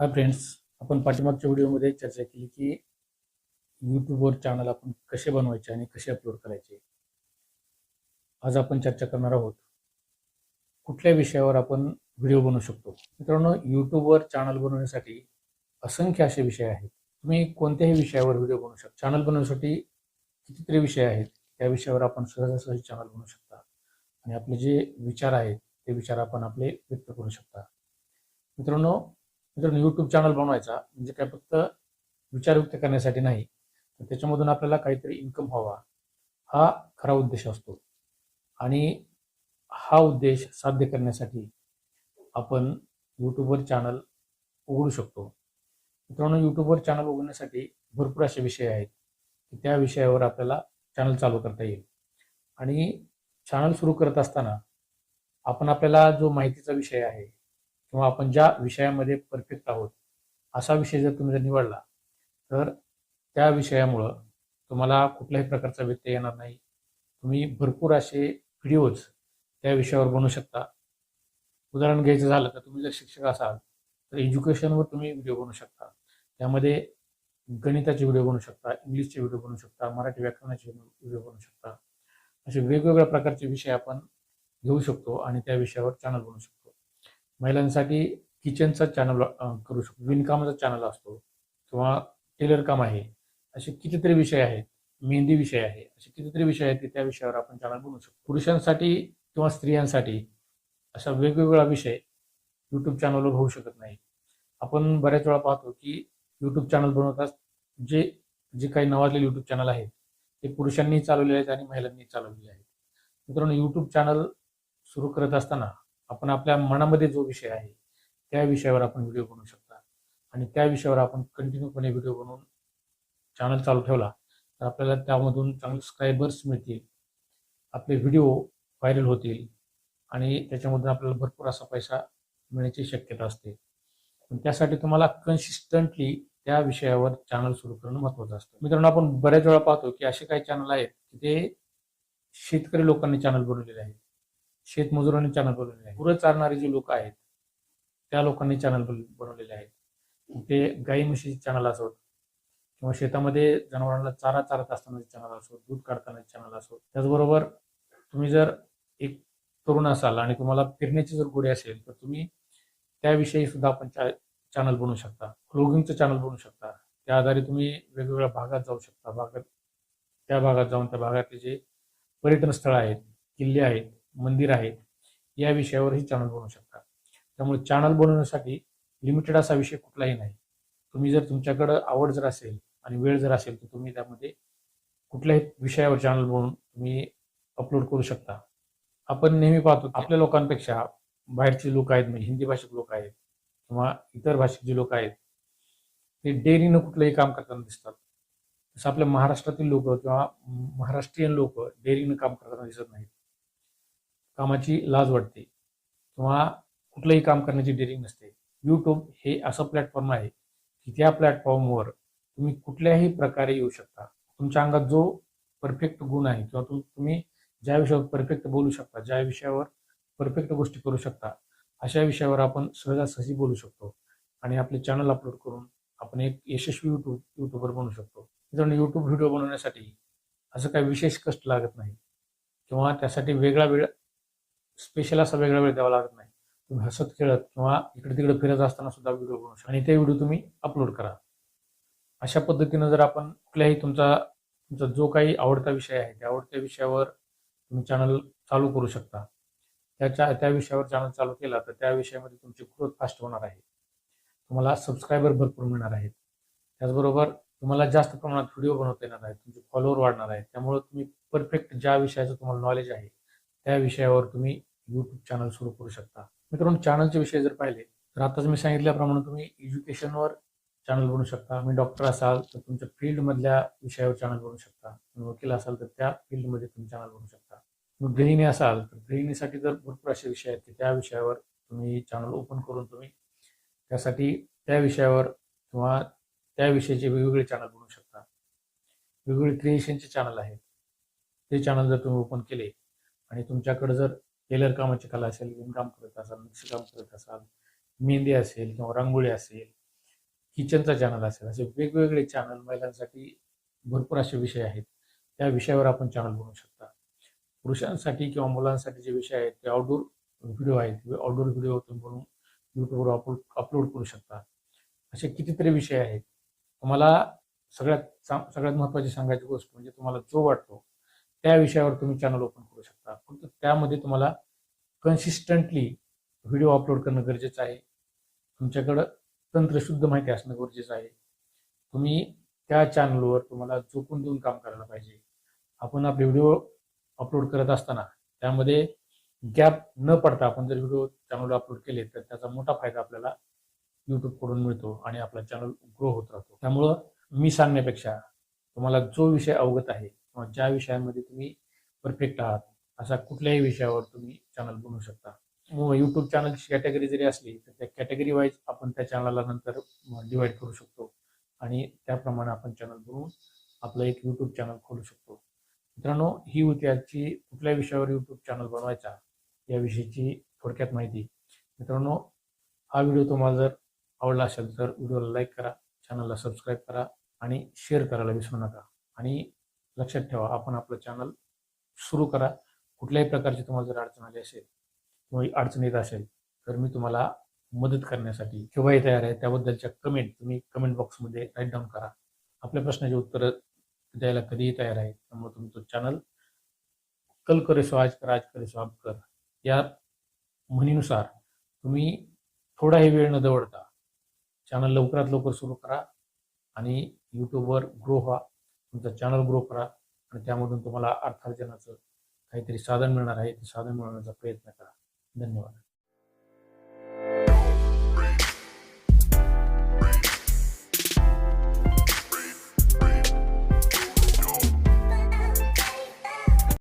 Hi friends आपण पाठीमागच्या व्हिडिओमध्ये चर्चा केली की यूट्यूबवर चॅनल आपण कसे बनवायचे आणि कसे अपलोड करायचे. आज आपण चर्चा करणार आहोत कुठल्या विषयावर आपण व्हिडिओ बनवू शकतो. मित्रांनो यूट्यूबवर चॅनल बनवण्यासाठी असंख्य असे विषय आहेत. तुम्ही कोणत्याही विषयावर व्हिडिओ बनवू शकता. चॅनल बनवण्यासाठी कितीतरी विषय आहेत. त्या विषयावर आपण सहजासहजी चॅनल बनवू शकता. आणि आपले जे विचार आहेत ते विचार आपण आपले व्यक्त करू शकता. मित्रांनो मित्रांनो यूट्यूब चॅनल बनवायचा म्हणजे काय फक्त विचार व्यक्त करण्यासाठी नाही तर त्याच्यामधून आपल्याला काहीतरी इन्कम व्हावा हा खरा उद्देश असतो. आणि हा उद्देश साध्य करण्यासाठी आपण यूट्यूबवर चॅनल उघडू शकतो. मित्रांनो यूट्यूबवर चॅनल उघडण्यासाठी भरपूर असे विषय आहेत की त्या विषयावर आपल्याला चॅनल चालू करता येईल. आणि चॅनल सुरू करत असताना आपण आपल्याला जो माहितीचा विषय आहे किंवा आपण ज्या विषयामध्ये परफेक्ट आहोत असा विषय जर तुम्ही जर निवडला तर त्या विषयामुळं तुम्हाला कुठल्याही प्रकारचा व्यत्यय येणार नाही. तुम्ही भरपूर असे व्हिडिओज त्या विषयावर बनवू शकता. उदाहरण घ्यायचं झालं तर तुम्ही जर शिक्षक असाल तर एज्युकेशनवर तुम्ही व्हिडिओ बनवू शकता. त्यामध्ये गणिताचे व्हिडिओ बनवू शकता इंग्लिशचे व्हिडिओ बनवू शकता मराठी व्याकरणाचे व्हिडिओ बनवू शकता. असे वेगवेगळ्या प्रकारचे विषय आपण घेऊ शकतो आणि त्या विषयावर चॅनल बनवू शकतो. महिलांसाठी किचनचा चॅनल करू शकतो. विणकामाचा चॅनल असतो किंवा टेलर काम आहे असे कितीतरी विषय आहेत. मेहंदी विषय आहे असे कितीतरी विषय आहेत की त्या विषयावर आपण चॅनल बनवू शकतो. पुरुषांसाठी किंवा स्त्रियांसाठी असा वेगवेगळा विषय यूट्यूब चॅनलवर होऊ शकत नाही. आपण बऱ्याच वेळा पाहतो की यूट्यूब चॅनल बनवतात जे जे काही नवाजलेले यूट्यूब चॅनल आहेत ते पुरुषांनी चालवलेले आहेत आणि महिलांनी चालवलेले आहेत. मित्रांनो यूट्यूब चॅनल सुरू करत असताना आपण आपल्या मनामध्ये जो विषय आहे त्या विषयावर आपण व्हिडिओ बनवू शकता. आणि त्या विषयावर आपण कंटिन्यूपणे व्हिडिओ बनवून चॅनल चालू ठेवला तर आपल्याला त्यामधून चांगले सबस्क्रायबर्स मिळतील आपले व्हिडिओ व्हायरल होतील आणि त्याच्यामधून आपल्याला भरपूर असा पैसा मिळण्याची शक्यता असते. पण त्यासाठी तुम्हाला कन्सिस्टंटली त्या विषयावर चॅनल सुरू करणं महत्त्वाचं असतं. मित्रांनो आपण बऱ्याच वेळा पाहतो की असे काही चॅनल आहेत की ते शेतकरी लोकांनी चॅनल बनवलेले आहेत. शेतमजुरांनी चॅनल बनवलेले आहे गुरं चालणारे जे लोक आहेत त्या लोकांनी चॅनल बनवलेले आहेत. ते गाई म्हशीचे चॅनल असोत किंवा शेतामध्ये जनावरांना चारा चारत असताना चॅनल असो दूध काढताना चॅनल असो त्याचबरोबर तुम्ही जर एक तरुण असाल आणि तुम्हाला फिरण्याची जर गोडी असेल तर तुम्ही त्याविषयी सुद्धा आपण चॅनल बनवू शकता. व्लॉगिंगचं चॅनल बनवू शकता. त्या आधारे तुम्ही वेगवेगळ्या भागात जाऊ शकता. भागात त्या भागात जाऊन त्या भागातले जे पर्यटन स्थळ आहेत किल्ले आहेत मंदिर आहे या विषयावरही चॅनल बनवू शकता. त्यामुळे चॅनल बनवण्यासाठी लिमिटेड असा विषय कुठलाही नाही. तुम्ही जर तुमच्याकडं आवड जर असेल आणि वेळ जर असेल तर तुम्ही त्यामध्ये कुठल्याही विषयावर चॅनल बनवून तुम्ही अपलोड करू शकता. आपण नेहमी पाहतो आपल्या लोकांपेक्षा बाहेरचे लोक आहेत म्हणजे हिंदी भाषिक लोक आहेत किंवा इतर भाषिक जे लोक आहेत ते डेअरीनं कुठलंही काम करताना दिसतात. तसं आपल्या महाराष्ट्रातील लोक किंवा महाराष्ट्रीयन लोक डेअरीनं काम करताना दिसत नाहीत. कामाची लाज वाटते किंवा कुठलंही काम करण्याची डेअरिंग नसते. यूट्यूब हे असं प्लॅटफॉर्म आहे की त्या प्लॅटफॉर्मवर तुम्ही कुठल्याही प्रकारे येऊ शकता. तुमच्या अंगात जो परफेक्ट गुण आहे किंवा तुम्ही ज्या विषयावर परफेक्ट बोलू शकता ज्या विषयावर परफेक्ट गोष्टी करू शकता अशा विषयावर आपण सहजासहजी बोलू शकतो आणि आपले चॅनल अपलोड करून आपण एक यशस्वी यूट्यूब यूट्यूबर बनू शकतो. मित्रांनो व्हिडिओ बनवण्यासाठी असं काही विशेष कष्ट लागत नाही किंवा त्यासाठी वेगळा वेळ स्पेशल असा वेगळा वेळ द्यावा लागत नाही. तुम्ही हसत खेळत किंवा इकडे तिकडे फिरत असताना सुद्धा व्हिडिओ बनवू शकता. आणि ते व्हिडिओ तुम्ही अपलोड करा. अशा पद्धतीनं जर आपण कुठल्याही तुमचा तुमचा जो काही आवडता विषय आहे त्या आवडत्या विषयावर तुम्ही चॅनल चालू करू शकता. त्याच्या त्या विषयावर चॅनल चालू केला तर त्या विषयामध्ये तुमची ग्रोथ फास्ट होणार आहे. तुम्हाला सबस्क्रायबर भरपूर मिळणार आहेत. त्याचबरोबर तुम्हाला जास्त प्रमाणात व्हिडिओ बनवता येणार आहेत. तुमचे फॉलोअर वाढणार आहेत. त्यामुळे तुम्ही परफेक्ट ज्या विषयाचं तुम्हाला नॉलेज आहे त्या विषयावर तुम्ही यूट्यूब चॅनल सुरू करू शकता. मित्रांनो चॅनलचे विषय जर पाहिले तर आताच मी सांगितल्याप्रमाणे तुम्ही एज्युकेशनवर चॅनल बनवू शकता. मी डॉक्टर असाल तर तुमच्या फील्डमधल्या विषयावर चॅनल बनवू शकता. तुम्ही वकील असाल तर त्या फील्डमध्ये तुम्ही चॅनल बनवू शकता. तुम्ही गृहिणी असाल तर गृहिणीसाठी जर भरपूर असे विषय आहेत की त्या विषयावर तुम्ही चॅनल ओपन करून तुम्ही त्यासाठी त्या विषयावर किंवा त्या विषयाचे वेगवेगळे चॅनल बनवू शकता. वेगवेगळे क्रिएशनचे चॅनल आहेत. ते चॅनल जर तुम्ही ओपन केले आणि तुमच्याकडे जर टेलर कामाची कला असेल विणकाम करत असाल नक्षीकाम करत असाल मेहंदी असेल किंवा रांगोळी असेल किचनचा चॅनल असेल असे वेगवेगळे चॅनल महिलांसाठी भरपूर असे विषय आहेत. त्या विषयावर आपण चॅनल बनवू शकता. पुरुषांसाठी किंवा मुलांसाठी जे विषय आहेत ते आउटडोर व्हिडिओ आहेत. आउटडोर व्हिडिओ तुम्ही बनवून यूट्यूबवर अपलोड अपलोड करू शकता. असे कितीतरी विषय आहेत. तुम्हाला सगळ्यात सगळ्यात महत्त्वाची सांगायची गोष्ट म्हणजे तुम्हाला जो वाटतो त्या विषयावर तुम्ही चॅनल ओपन करू शकता. फक्त त्यामध्ये तुम्हाला कन्सिस्टंटली व्हिडिओ अपलोड करणं गरजेचं आहे. तुमच्याकडं तंत्रशुद्ध माहिती असणं गरजेचं आहे. तुम्ही त्या चॅनलवर तुम्हाला झोकून देऊन काम करायला पाहिजे. आपण आपले व्हिडिओ अपलोड करत असताना त्यामध्ये गॅप न पडता आपण जर व्हिडिओ चॅनलवर अपलोड केले तर त्याचा मोठा फायदा आपल्याला यूट्यूबकडून मिळतो आणि आपला चॅनल ग्रो होत राहतो. त्यामुळं मी सांगण्यापेक्षा तुम्हाला जो विषय अवगत आहे किंवा ज्या विषयांमध्ये तुम्ही परफेक्ट आहात अशा कुठल्याही विषयावर तुम्ही चॅनल बनवू शकता. यूट्यूब चॅनलची कॅटेगरी जरी असली तर त्या कॅटेगरी वाईज आपण त्या चॅनलला नंतर डिवाईड करू शकतो. आणि त्याप्रमाणे आपण चॅनल बनवून आपलं एक यूट्यूब चॅनल खोलू शकतो. मित्रांनो ही होती आजची कुठल्या विषयावर यूट्यूब चॅनल बनवायचा याविषयीची थोडक्यात माहिती. मित्रांनो हा व्हिडिओ तुम्हाला जर आवडला असेल तर व्हिडिओला लाईक करा चॅनलला सबस्क्राईब करा आणि शेअर करायला विसरू नका. आणि लक्षात ठेवा. आपण आपलं चॅनल सुरू करा. कुठल्याही प्रकारची तुम्हाला जर अडचण आली असेल किंवा अडचण येत असेल तर मी तुम्हाला मदत करण्यासाठी केव्हाही तयार आहे त्याबद्दलच्या कमेंट तुम्ही कमेंट बॉक्समध्ये राईट डाऊन करा. आपल्या प्रश्नाची उत्तरं द्यायला कधीही तयार आहे त्यामुळे तुम्ही तो चॅनल कल करे सो आज कर आज करे सो कर. या म्हणीनुसार तुम्ही थोडाही वेळ न दवडता चॅनल लवकरात लवकर सुरू करा आणि यूट्यूबवर ग्रो व्हा. तुमचा चॅनल ग्रो करा आणि त्यामधून तुम्हाला अर्थार्जनाचं काहीतरी साधन मिळणार आहे. ते साधन मिळवण्याचा प्रयत्न करा. धन्यवाद.